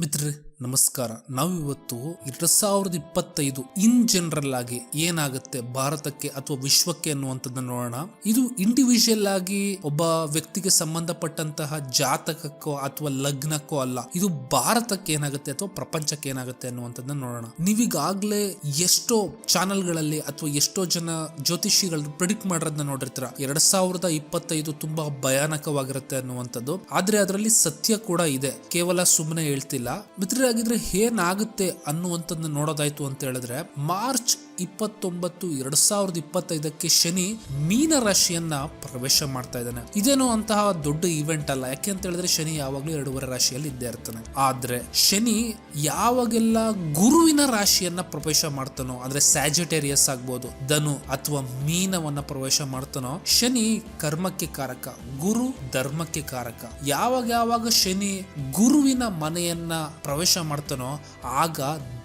ಮಿತ್ರರೇ, ನಮಸ್ಕಾರ. ನಾವಿವತ್ತು ಎರಡು ಸಾವಿರದ ಇಪ್ಪತ್ತೈದು ಇನ್ ಜನರಲ್ ಆಗಿ ಏನಾಗುತ್ತೆ ಭಾರತಕ್ಕೆ ಅಥವಾ ವಿಶ್ವಕ್ಕೆ ಅನ್ನುವಂಥದ್ದನ್ನ ನೋಡೋಣ. ಇದು ಇಂಡಿವಿಜುವಲ್ ಆಗಿ ಒಬ್ಬ ವ್ಯಕ್ತಿಗೆ ಸಂಬಂಧಪಟ್ಟಂತಹ ಜಾತಕಕ್ಕೋ ಅಥವಾ ಲಗ್ನಕ್ಕೋ ಅಲ್ಲ. ಇದು ಭಾರತಕ್ಕೆ ಏನಾಗುತ್ತೆ ಅಥವಾ ಪ್ರಪಂಚಕ್ಕೆ ಏನಾಗುತ್ತೆ ಅನ್ನುವಂಥದ್ದನ್ನ ನೋಡೋಣ. ನೀವೀಗಾಗ್ಲೇ ಎಷ್ಟೋ ಚಾನೆಲ್ಗಳಲ್ಲಿ ಅಥವಾ ಎಷ್ಟೋ ಜನ ಜ್ಯೋತಿಷಿಗಳು ಪ್ರಿಡಿಕ್ಟ್ ಮಾಡಿರೋದನ್ನ ನೋಡಿರ್ತೀರ. ಎರಡ್ ಸಾವಿರದ ಇಪ್ಪತ್ತೈದು ತುಂಬಾ ಭಯಾನಕವಾಗಿರುತ್ತೆ ಅನ್ನುವಂಥದ್ದು. ಆದ್ರೆ ಅದರಲ್ಲಿ ಸತ್ಯ ಕೂಡ ಇದೆ. ಕೇವಲ ಸುಮ್ಮನೆ ಹೇಳ್ತಿಲ್ಲ. ಮಿತ್ರರೇ ಹಾಗಿದ್ರೆ ಏನಾಗುತ್ತೆ ಅನ್ನುವಂಥದ್ದನ್ನ ನೋಡೋದಾಯ್ತು ಅಂತ ಹೇಳಿದ್ರೆ ಮಾರ್ಚ್ ಇಪ್ಪತ್ತೊಂಬತ್ತು, ಎರಡ್ ಸಾವಿರದ ಇಪ್ಪತ್ತೈದಕ್ಕೆ ಶನಿ ಮೀನ ರಾಶಿಯನ್ನ ಪ್ರವೇಶ ಮಾಡ್ತಾ ಇದ್ದಾನೆ. ಇದೇನು ಅಂತಹ ದೊಡ್ಡ ಇವೆಂಟ್ ಅಲ್ಲ. ಯಾಕೆ ಅಂತ ಹೇಳಿದ್ರೆ ಶನಿ ಯಾವಾಗ್ಲೂ ಎರಡೂವರೆ ರಾಶಿಯಲ್ಲಿ ಇದ್ದೇ ಇರ್ತಾನೆ. ಆದ್ರೆ ಶನಿ ಯಾವಾಗೆಲ್ಲ ಗುರುವಿನ ರಾಶಿಯನ್ನ ಪ್ರವೇಶ ಮಾಡ್ತಾನೋ, ಅಂದ್ರೆ ಸ್ಯಾಜಿಟೇರಿಯಸ್ ಆಗ್ಬೋದು, ಧನು ಅಥವಾ ಮೀನವನ್ನ ಪ್ರವೇಶ ಮಾಡ್ತಾನೋ, ಶನಿ ಕರ್ಮಕ್ಕೆ ಕಾರಕ, ಗುರು ಧರ್ಮಕ್ಕೆ ಕಾರಕ. ಯಾವಾಗ ಯಾವಾಗ ಶನಿ ಗುರುವಿನ ಮನೆಯನ್ನ ಪ್ರವೇಶ ಮಾಡ್ತಾನೋ, ಆಗ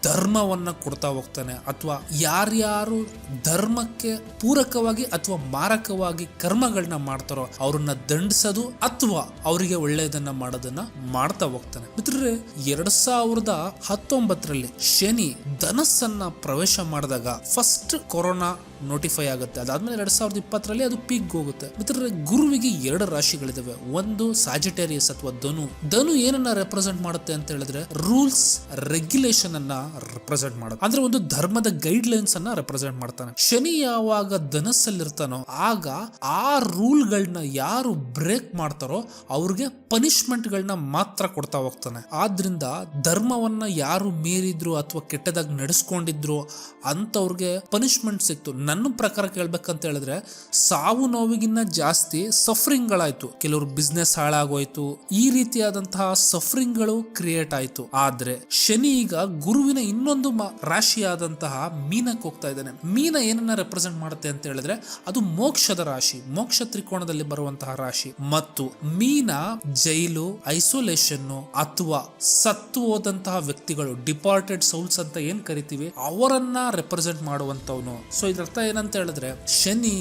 ಧರ್ಮವನ್ನ ಕೊಡ್ತಾ ಹೋಗ್ತಾನೆ ಅಥವಾ ಯಾರ್ಯಾರು ಧರ್ಮಕ್ಕೆ ಪೂರಕವಾಗಿ ಅಥವಾ ಮಾರಕವಾಗಿ ಕರ್ಮಗಳನ್ನ ಮಾಡ್ತಾರೋ ಅವ್ರನ್ನ ದಂಡಿಸೋದು ಅಥವಾ ಅವರಿಗೆ ಒಳ್ಳೆಯದನ್ನ ಮಾಡೋದನ್ನ ಮಾಡ್ತಾ ಹೋಗ್ತಾನೆ. ಮಿತ್ರರೇ, ಎರಡ್ ಸಾವಿರದ ಹತ್ತೊಂಬತ್ತರಲ್ಲಿ ಶನಿ ಧನಸ್ಸನ್ನ ಪ್ರವೇಶ ಮಾಡಿದಾಗ ಫಸ್ಟ್ ಕೊರೋನಾ ನೋಟಿಫೈ ಆಗುತ್ತೆ. ಅದಾದ್ಮೇಲೆ ಎರಡ್ ಸಾವಿರದ ಇಪ್ಪತ್ತರಲ್ಲಿ ಅದು ಪೀಕ್ ಹೋಗುತ್ತೆ. ಮಿತ್ರರೇ ಗುರುವಿಗೆ ಎರಡು ರಾಶಿಗಳಿದಾವೆ. ಒಂದು ಸಾಜಿಟೇರಿಯಸ್ ಅಥವಾ ಧನು. ಧನು ಏನನ್ನ ರೆಪ್ರೆಸೆಂಟ್ ಮಾಡುತ್ತೆ ಅಂತ ಹೇಳಿದ್ರೆ ರೂಲ್ಸ್ ರೆಗ್ಯುಲೇಷನ್ ಅನ್ನ ರೆಪ್ರೆಸೆಂಟ್ ಮಾಡುತ್ತೆ. ಅಂದ್ರೆ ಒಂದು ಧರ್ಮದ ಗೈಡ್ ಲೈನ್ಸ್ ಅನ್ನ ರೆಪ್ರೆಸೆಂಟ್ ಮಾಡ್ತಾನೆ. ಶನಿ ಯಾವಾಗ ಧನಸ್ಸಲ್ಲಿರ್ತಾನೋ ಆಗ ಆ ರೂಲ್ ಗಳನ್ನ ಯಾರು ಬ್ರೇಕ್ ಮಾಡ್ತಾರೋ ಅವ್ರಿಗೆ ಪನಿಷ್ಮೆಂಟ್ ಗಳನ್ನ ಮಾತ್ರ ಕೊಡ್ತಾ ಹೋಗ್ತಾನೆ. ಆದ್ರಿಂದ ಧರ್ಮವನ್ನ ಯಾರು ಮೀರಿದ್ರು ಅಥವಾ ಕೆಟ್ಟದಾಗಿ ನಡೆಸ್ಕೊಂಡಿದ್ರು ಅಂತವ್ರಿಗೆ ಪನಿಷ್ಮೆಂಟ್ ಸಿಕ್ತು. ನನ್ನ ಪ್ರಕಾರ ಕೇಳ್ಬೇಕಂತ ಹೇಳಿದ್ರೆ, ಸಾವು ನೋವಿಗಿನ್ನ ಜಾಸ್ತಿ ಸಫರಿಂಗ್ ಗಳಾಯ್ತು ಕೆಲವರು ಬಿಸ್ನೆಸ್ ಹಾಳಾಗೋಯ್ತು. ಈ ರೀತಿಯಾದಂತಹ ಸಫರಿಂಗ್ಗಳು ಕ್ರಿಯೇಟ್ ಆಯ್ತು. ಆದ್ರೆ ಶನಿ ಈಗ ಗುರುವಿನ ಇನ್ನೊಂದು ರಾಶಿಯಾದಂತಹ ಮೀನಕ್ಕೆ ಹೋಗ್ತಾ ಇದ್ದಾನೆ. ಮೀನ ಏನನ್ನ ರೆಪ್ರೆಸೆಂಟ್ ಮಾಡುತ್ತೆ ಅಂತ ಹೇಳಿದ್ರೆ, ಅದು ಮೋಕ್ಷದ ರಾಶಿ, ಮೋಕ್ಷ ತ್ರಿಕೋಣದಲ್ಲಿ ಬರುವಂತಹ ರಾಶಿ. ಮತ್ತು ಮೀನ ಜೈಲು ಐಸೋಲೇಷನ್ ಅಥವಾ ಸತ್ತು ಹೋದಂತಹ ವ್ಯಕ್ತಿಗಳು ಡಿಪಾರ್ಟೆಡ್ ಸೌಲ್ಸ್ ಅಂತ ಏನ್ ಕರಿತೀವಿ, ಅವರನ್ನ ರೆಪ್ರೆಸೆಂಟ್ ಮಾಡುವಂತವನು ಸೊ ಇದ್ರ ಏನಂತ ಹೇಳಿದ್ರೆ ಶನಿ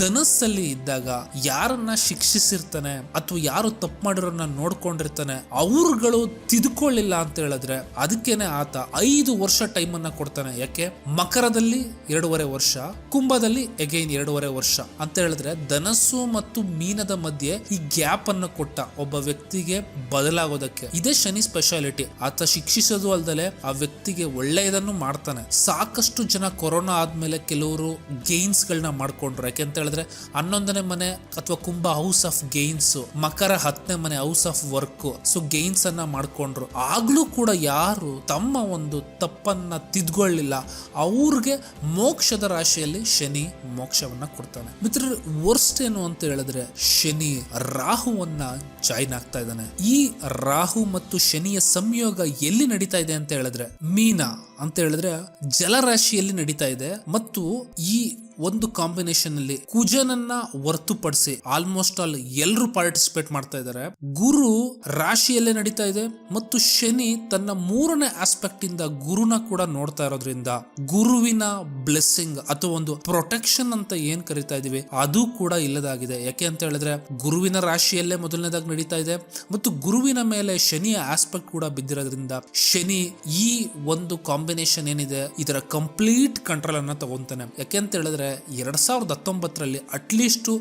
ಧನಸ್ಸಲ್ಲಿ ಇದ್ದಾಗ ಯಾರನ್ನ ಶಿಕ್ಷಿಸಿರ್ತಾನೆ ಅಥವಾ ಯಾರು ತಪ್ಪು ಮಾಡಿರೋನ್ನ ನೋಡ್ಕೊಂಡಿರ್ತಾನೆ, ಅವ್ರುಗಳು ತಿದ್ಕೊಳ್ಳಿಲ್ಲ ಅಂತ ಹೇಳಿದ್ರೆ ಅದಕ್ಕೇನೆ ಆತ ಐದು ವರ್ಷ ಟೈಮ್ ಅನ್ನ ಕೊಡ್ತಾನೆ. ಯಾಕೆ? ಮಕರದಲ್ಲಿ ಎರಡೂವರೆ ವರ್ಷ, ಕುಂಭದಲ್ಲಿ ಎಗೈನ್ ಎರಡೂವರೆ ವರ್ಷ ಅಂತ ಹೇಳಿದ್ರೆ ಧನಸ್ಸು ಮತ್ತು ಮೀನದ ಮಧ್ಯೆ ಈ ಗ್ಯಾಪ್ ಅನ್ನು ಕೊಟ್ಟ ಒಬ್ಬ ವ್ಯಕ್ತಿಗೆ ಬದಲಾಗೋದಕ್ಕೆ. ಇದೇ ಶನಿ ಸ್ಪೆಷಾಲಿಟಿ ಆತ ಶಿಕ್ಷಿಸೋದು ಅಲ್ದಲೆ ಆ ವ್ಯಕ್ತಿಗೆ ಒಳ್ಳೆಯದನ್ನು ಮಾಡ್ತಾನೆ. ಸಾಕಷ್ಟು ಜನ ಕೊರೋನಾ ಆದ್ಮೇಲೆ ಕೆಲವರು ಗೇಮ್ಸ್ ಗಳನ್ನ ಮಾಡ್ಕೊಂಡ್ರು. ಯಾಕೆ ಅಂತ ಹೇಳಿದ್ರೆ ಹನ್ನೊಂದನೇ ಮನೆ ಅಥವಾ ಕುಂಭ ಹೌಸ್ ಆಫ್ ಗೇನ್ಸ್ ಮಕರ ಹತ್ತನೇ ಮನೆ house of work so gains ಅನ್ನ ಮಾಡ್ಕೊಂಡ್ರು. ಆಗ್ಲೂ ಕೂಡ ಯಾರು ತಮ್ಮ ಒಂದು ತಪ್ಪನ್ನ ತಿದ್ಕೊಳ್ಳಿಲ್ಲ. ಅವ್ರಿಗೆ ಮೋಕ್ಷದ ರಾಶಿಯಲ್ಲಿ ಶನಿ ಮೋಕ್ಷವನ್ನ ಕೊಡ್ತಾನೆ. ಮಿತ್ರರು ವರ್ಸ್ಟ್ ಏನು ಅಂತ ಹೇಳಿದ್ರೆ ಶನಿ ರಾಹುವನ್ನ ಜಾಯ್ನ್ ಆಗ್ತಾ ಇದ್ದಾನೆ. ಈ ರಾಹು ಮತ್ತು ಶನಿಯ ಸಂಯೋಗ ಎಲ್ಲಿ ನಡೀತಾ ಇದೆ ಅಂತ ಹೇಳಿದ್ರೆ ಮೀನ ಅಂತ ಹೇಳಿದ್ರೆ ಜಲರಾಶಿಯಲ್ಲಿ ನಡೀತಾ ಇದೆ. ಮತ್ತು ಈ ಒಂದು ಕಾಂಬಿನೇಷನ್ ಅಲ್ಲಿ ಕುಜನನ್ನ ಹೊರತುಪಡಿಸಿ ಆಲ್ಮೋಸ್ಟ್ ಆಲ್ ಎಲ್ಲರೂ ಪಾರ್ಟಿಸಿಪೇಟ್ ಮಾಡ್ತಾ ಇದ್ದಾರೆ ಗುರು ರಾಶಿಯಲ್ಲೇ ನಡೀತಾ ಇದೆ ಮತ್ತು ಶನಿ ತನ್ನ ಮೂರನೇ ಆಸ್ಪೆಕ್ಟ್ ಇಂದ ಗುರುನ ಕೂಡ ನೋಡ್ತಾ ಇರೋದ್ರಿಂದ ಗುರುವಿನ ಬ್ಲೆಸ್ಸಿಂಗ್ ಅಥವಾ ಒಂದು ಪ್ರೊಟೆಕ್ಷನ್ ಅಂತ ಏನ್ ಕರಿತಾ ಇದೀವಿ ಅದು ಕೂಡ ಇಲ್ಲದಾಗಿದೆ. ಯಾಕೆ ಅಂತ ಹೇಳಿದ್ರೆ ಗುರುವಿನ ರಾಶಿಯಲ್ಲೇ ಮೊದಲನೇದಾಗಿ ನಡೀತಾ ಇದೆ ಮತ್ತು ಗುರುವಿನ ಮೇಲೆ ಶನಿಯ ಆಸ್ಪೆಕ್ಟ್ ಕೂಡ ಬಿದ್ದಿರೋದ್ರಿಂದ ಶನಿ ಈ ಒಂದು ಕಾಂಬಿನೇಷನ್ ಏನಿದೆ ಇದರ ಕಂಪ್ಲೀಟ್ ಕಂಟ್ರೋಲ್ ಅನ್ನ ತಗೊಂತಾನೆ. ಯಾಕೆ ಅಂತ ಹೇಳಿದ್ರೆ ಎರಡ್ ಸಾವಿರದ ಹತ್ತೊಂಬತ್ತರಲ್ಲಿ ಅಟ್ಲೀಸ್ಟು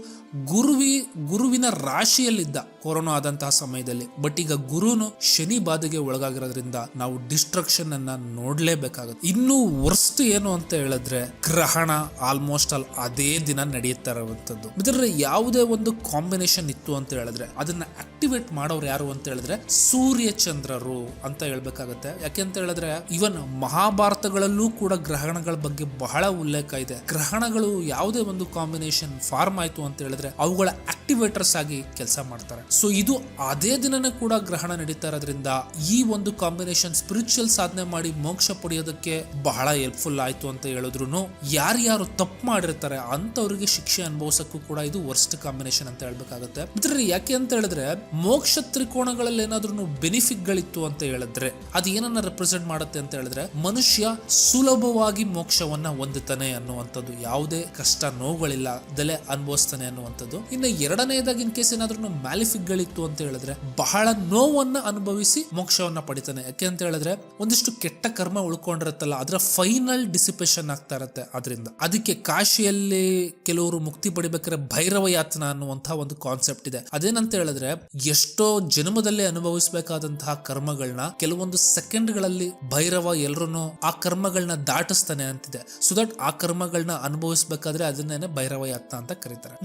ಗುರುವಿ ಗುರುವಿನ ರಾಶಿಯಲ್ಲಿದ್ದ ಕೊರೋನಾ ಆದಂತಹ ಸಮಯದಲ್ಲಿ. ಬಟ್ ಈಗ ಗುರುನು ಶನಿ ಬಾಧೆಗೆ ಒಳಗಾಗಿರೋದ್ರಿಂದ ನಾವು ಡಿಸ್ಟ್ರಕ್ಷನ್ ಅನ್ನ ನೋಡ್ಲೇಬೇಕಾಗುತ್ತೆ. ಇನ್ನು ವರ್ಸ್ಟ್ ಏನು ಅಂತ ಹೇಳಿದ್ರೆ ಗ್ರಹಣ ಆಲ್ಮೋಸ್ಟ್ ಆಲ್ ಅದೇ ದಿನ ನಡೆಯುತ್ತಾ ಇರುವಂತದ್ದು ಇದರ ಯಾವುದೇ ಒಂದು ಕಾಂಬಿನೇಷನ್ ಇತ್ತು ಅಂತ ಹೇಳಿದ್ರೆ, ಅದನ್ನ ಆಕ್ಟಿವೇಟ್ ಮಾಡೋರು ಯಾರು ಅಂತ ಹೇಳಿದ್ರೆ ಸೂರ್ಯ ಚಂದ್ರರು ಅಂತ ಹೇಳ್ಬೇಕಾಗತ್ತೆ. ಯಾಕೆ ಅಂತ ಹೇಳಿದ್ರೆ ಇವನ್ ಮಹಾಭಾರತಗಳಲ್ಲೂ ಕೂಡ ಗ್ರಹಣಗಳ ಬಗ್ಗೆ ಬಹಳ ಉಲ್ಲೇಖ ಇದೆ. ಗ್ರಹಣಗಳು ಯಾವುದೇ ಒಂದು ಕಾಂಬಿನೇಷನ್ ಫಾರ್ಮ್ ಆಯ್ತು ಅಂತ ಹೇಳಿದ್ರೆ, ಅವುಗಳ ಆಕ್ಟಿವೇಟರ್ಸ್ ಆಗಿ ಕೆಲಸ ಮಾಡ್ತಾರೆ. ಸೊ ಇದು ಅದೇ ದಿನನೇ ಕೂಡ ಗ್ರಹಣ ನಡೀತಾ ಇರೋದ್ರಿಂದ ಈ ಒಂದು ಕಾಂಬಿನೇಷನ್ ಸ್ಪಿರಿಚುವಲ್ ಸಾಧನೆ ಮಾಡಿ ಮೋಕ್ಷ ಪಡೆಯೋದಕ್ಕೆ ಬಹಳ ಹೆಲ್ಪ್ಫುಲ್ ಆಯ್ತು ಅಂತ ಹೇಳಿದ್ರು ಯಾರ್ಯಾರು ತಪ್ಪು ಮಾಡಿರ್ತಾರೆ ಅಂತವ್ರಿಗೆ ಶಿಕ್ಷೆ ಅನುಭವಿಸಕ್ಕೂ ಕೂಡ ಇದು ವರ್ಸ್ಟ್ ಕಾಂಬಿನೇಷನ್ ಅಂತ ಹೇಳ್ಬೇಕಾಗುತ್ತೆ. ಮಿತ್ರರೇ ಯಾಕೆ ಅಂತ ಹೇಳಿದ್ರೆ ಮೋಕ್ಷ ತ್ರಿಕೋಣಗಳಲ್ಲಿ ಏನಾದ್ರೂ ಬೆನಿಫಿಟ್ ಗಳಿತ್ತು ಅಂತ ಹೇಳಿದ್ರೆ ಅದು ಏನನ್ನ ರೆಪ್ರೆಸೆಂಟ್ ಮಾಡುತ್ತೆ ಅಂತ ಹೇಳಿದ್ರೆ ಮನುಷ್ಯ ಸುಲಭವಾಗಿ ಮೋಕ್ಷವನ್ನ ಹೊಂದುತ್ತಾನೆ ಅನ್ನುವಂಥದ್ದು. ಯಾವುದೇ ಕಷ್ಟ ನೋವುಗಳಿಲ್ಲ, ದಲೆ ಅನುಭವಿಸ್ತಾನೆ ಅನ್ನುವಂಥ ಅನ್ನುವಂಥದ್ದು. ಇನ್ನು ಎರಡನೇದಾಗಿ ಇನ್ ಕೇಸ್ ಏನಾದ್ರೂ ಮ್ಯಾಲಿಫಿಕ್ ಗಳಿತ್ತು ಅಂತ ಹೇಳಿದ್ರೆ ಬಹಳ ನೋವನ್ನ ಅನುಭವಿಸಿ ಮೋಕ್ಷವನ್ನ ಪಡಿತಾನೆ. ಯಾಕೆ ಅಂತ ಹೇಳಿದ್ರೆ ಒಂದಿಷ್ಟು ಕೆಟ್ಟ ಕರ್ಮ ಉಳ್ಕೊಂಡಿರುತ್ತಲ್ಲ, ಅದರ ಫೈನಲ್ ಡಿಸಿಪೇಷನ್ ಆಗ್ತಾ ಇರತ್ತೆ ಅದರಿಂದ ಅದಕ್ಕೆ ಕಾಶಿಯಲ್ಲಿ ಕೆಲವರು ಮುಕ್ತಿ ಪಡಿಬೇಕಾದ್ರೆ ಭೈರವ ಯಾತನ ಅನ್ನುವಂತಹ ಒಂದು ಕಾನ್ಸೆಪ್ಟ್ ಇದೆ. ಅದೇನಂತ ಹೇಳಿದ್ರೆ ಎಷ್ಟೋ ಜನ್ಮದಲ್ಲಿ ಅನುಭವಿಸಬೇಕಾದಂತಹ ಕರ್ಮಗಳನ್ನ ಕೆಲವೊಂದು ಸೆಕೆಂಡ್ಗಳಲ್ಲಿ ಭೈರವ ಎಲ್ಲರೂ ಆ ಕರ್ಮಗಳನ್ನ ದಾಟಿಸ್ತಾನೆ ಅಂತಿದೆ. ಸೊ ದಟ್ ಆ ಕರ್ಮಗಳನ್ನ ಅನುಭವಿಸಬೇಕಾದ್ರೆ ಅದನ್ನೇನೆ ಭೈರವ ಯಾತನ ಅಂತ ಕರೀತಾರೆ.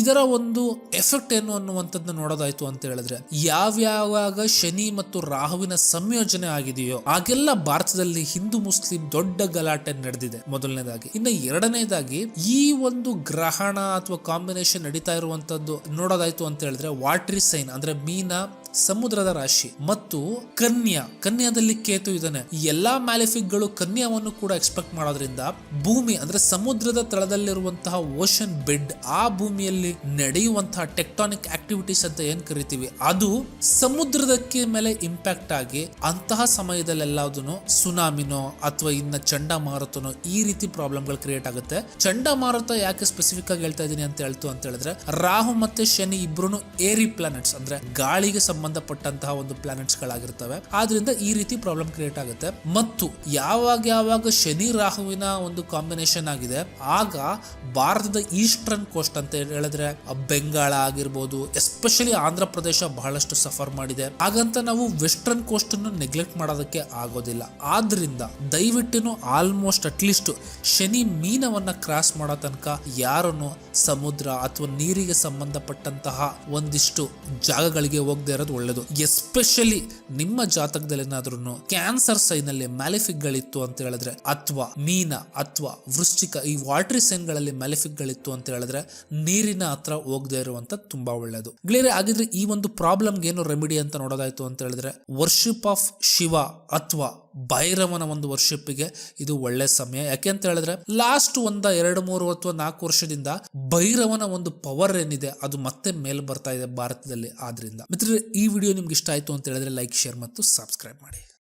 ಇದರ ಒಂದು ಎಫೆಕ್ಟ್ ಏನು ಅನ್ನುವಂಥದ್ದನ್ನ ನೋಡೋದಾಯ್ತು ಅಂತ ಹೇಳಿದ್ರೆ, ಯಾವ್ಯಾವಾಗ ಶನಿ ಮತ್ತು ರಾಹುವಿನ ಸಂಯೋಜನೆ ಆಗಿದೆಯೋ ಆಗೆಲ್ಲ ಭಾರತದಲ್ಲಿ ಹಿಂದೂ ಮುಸ್ಲಿಂ ದೊಡ್ಡ ಗಲಾಟೆ ನಡೆದಿದೆ. ಮೊದಲನೇದಾಗಿ, ಇನ್ನು ಎರಡನೇದಾಗಿ, ಈ ಒಂದು ಗ್ರಹಣ ಅಥವಾ ಕಾಂಬಿನೇಷನ್ ನಡೀತಾ ಇರುವಂತದ್ದು ನೋಡೋದಾಯ್ತು ಅಂತ ಹೇಳಿದ್ರೆ ವಾಟ್ರಿ ಸೈನ್ ಅಂದ್ರೆ ಮೀನ ಸಮುದ್ರದ ರಾಶಿ ಮತ್ತು ಕನ್ಯಾ. ಕನ್ಯಾದಲ್ಲಿ ಕೇತು ಇದ್ದಾನೆ. ಎಲ್ಲಾ ಮ್ಯಾಲಿಫಿಕ್ಗಳು ಕನ್ಯಾವನ್ನು ಕೂಡ ಎಕ್ಸ್ಪೆಕ್ಟ್ ಮಾಡೋದ್ರಿಂದ ಭೂಮಿ ಅಂದ್ರೆ ಸಮುದ್ರದ ತಳದಲ್ಲಿರುವಂತಹ ಓಷನ್ ಬೆಡ್ ಆ ಭೂಮಿಯಲ್ಲಿ ನಡೆಯುವಂತಹ ಟೆಕ್ಟಾನಿಕ್ ಆಕ್ಟಿವಿಟೀಸ್ ಅಂತ ಏನ್ ಕರಿತೀವಿ? ಅದು ಸಮುದ್ರದಕ್ಕೆ ಮೇಲೆ ಇಂಪ್ಯಾಕ್ಟ್ ಆಗಿ ಅಂತಹ ಸಮಯದಲ್ಲೆಲ್ಲದನ್ನು ಸುನಾಮಿನೋ ಅಥವಾ ಇನ್ನ ಚಂಡಮಾರುತನೋ ಈ ರೀತಿ ಪ್ರಾಬ್ಲಮ್ಗಳು ಕ್ರಿಯೇಟ್ ಆಗುತ್ತೆ. ಚಂಡಮಾರುತ ಯಾಕೆ ಸ್ಪೆಸಿಫಿಕ್ ಆಗಿ ಹೇಳ್ತಾ ಇದೀನಿ ಅಂತ ಹೇಳ್ತು ಅಂತ ಹೇಳಿದ್ರೆ ರಾಹು ಮತ್ತೆ ಶನಿ ಇಬ್ರು ಏರಿ ಪ್ಲಾನೆಟ್ಸ್ ಅಂದ್ರೆ ಗಾಳಿಗೆ ಸಂಬಂಧಪಟ್ಟಂತಹ ಒಂದು ಪ್ಲಾನೆಟ್ಸ್ ಗಳಾಗಿರ್ತವೆ ಆದ್ರಿಂದ ಈ ರೀತಿ ಪ್ರಾಬ್ಲಮ್ ಕ್ರಿಯೇಟ್ ಆಗುತ್ತೆ. ಮತ್ತು ಯಾವಾಗ ಯಾವಾಗ ಶನಿ ರಾಹುವಿನ ಒಂದು ಕಾಂಬಿನೇಷನ್ ಆಗಿದೆ, ಆಗ ಭಾರತದ ಈಸ್ಟರ್ನ್ ಕೋಸ್ಟ್ ಅಂತ ಹೇಳಿದ್ರೆ ಬೆಂಗಾಳ ಆಗಿರ್ಬೋದು ಎಸ್ಪೆಷಲಿ ಆಂಧ್ರ ಪ್ರದೇಶ ಬಹಳಷ್ಟು ಸಫರ್ ಮಾಡಿದೆ. ಹಾಗಂತ ನಾವು ವೆಸ್ಟರ್ನ್ ಕೋಸ್ಟ್ ಅನ್ನು ನೆಗ್ಲೆಕ್ಟ್ ಮಾಡೋದಕ್ಕೆ ಆಗೋದಿಲ್ಲ. ಆದ್ರಿಂದ ದಯವಿಟ್ಟು ಆಲ್ಮೋಸ್ಟ್ ಅಟ್ಲೀಸ್ಟ್ ಶನಿ ಮೀನವನ್ನ ಕ್ರಾಸ್ ಮಾಡೋ ತನಕ ಯಾರನ್ನು ಸಮುದ್ರ ಅಥವಾ ನೀರಿಗೆ ಸಂಬಂಧಪಟ್ಟಂತಹ ಒಂದಿಷ್ಟು ಜಾಗಗಳಿಗೆ ಹೋಗದೆ ಇರೋದು ಒಳ್ಳೇದು. ಎಸ್ಪೆಷಲಿ ನಿಮ್ಮ ಜಾತಕದಲ್ಲಿ ಏನಾದ್ರೂ ಕ್ಯಾನ್ಸರ್ ಸೈನ್ ಅಲ್ಲಿ ಮ್ಯಾಲಿಫಿಕ್ ಗಳಿತ್ತು ಅಂತ ಹೇಳಿದ್ರೆ, ಅಥವಾ ಮೀನ ಅಥವಾ ವೃಶ್ಚಿಕ ಈ ವಾಟ್ರಿ ಸೈನ್ಗಳಲ್ಲಿ ಮ್ಯಾಲಿಫಿಕ್ ಗಳಿತ್ತು ಅಂತ ಹೇಳಿದ್ರೆ ನೀರಿನ ಹತ್ರ ಹೋಗದೆ ಇರುವಂತ ತುಂಬಾ ಒಳ್ಳೆಯದು ಗೆಳೆಯರೆ, ಹಾಗಿದ್ರೆ ಈ ಒಂದು ಪ್ರಾಬ್ಲಮ್ಗೆ ಏನು ರೆಮಿಡಿ ಅಂತ ನೋಡೋದಾಯ್ತು ಅಂತ ಹೇಳಿದ್ರೆ ವರ್ಷಿಪ್ ಆಫ್ ಶಿವ ಅಥವಾ ಭೈರವನ ಒಂದು ವರ್ಷಿಪ್ಗೆ ಇದು ಒಳ್ಳೆ ಸಮಯ. ಯಾಕೆ ಅಂತ ಹೇಳಿದ್ರೆ ಲಾಸ್ಟ್ ಒಂದ ಎರಡು ಮೂರು ಅಥವಾ ನಾಲ್ಕು ವರ್ಷದಿಂದ ಭೈರವನ ಒಂದು ಪವರ್ ಏನಿದೆ, ಅದು ಮತ್ತೆ ಮೇಲ್ ಬರ್ತಾ ಇದೆ ಭಾರತದಲ್ಲಿ. ಆದ್ರಿಂದ, ಮಿತ್ರರೇ, ಈ ವಿಡಿಯೋ ನಿಮ್ಗೆ ಇಷ್ಟ ಆಯ್ತು ಅಂತ ಹೇಳಿದ್ರೆ ಲೈಕ್ ಶೇರ್ ಮತ್ತು ಸಬ್ಸ್ಕ್ರೈಬ್ ಮಾಡಿ.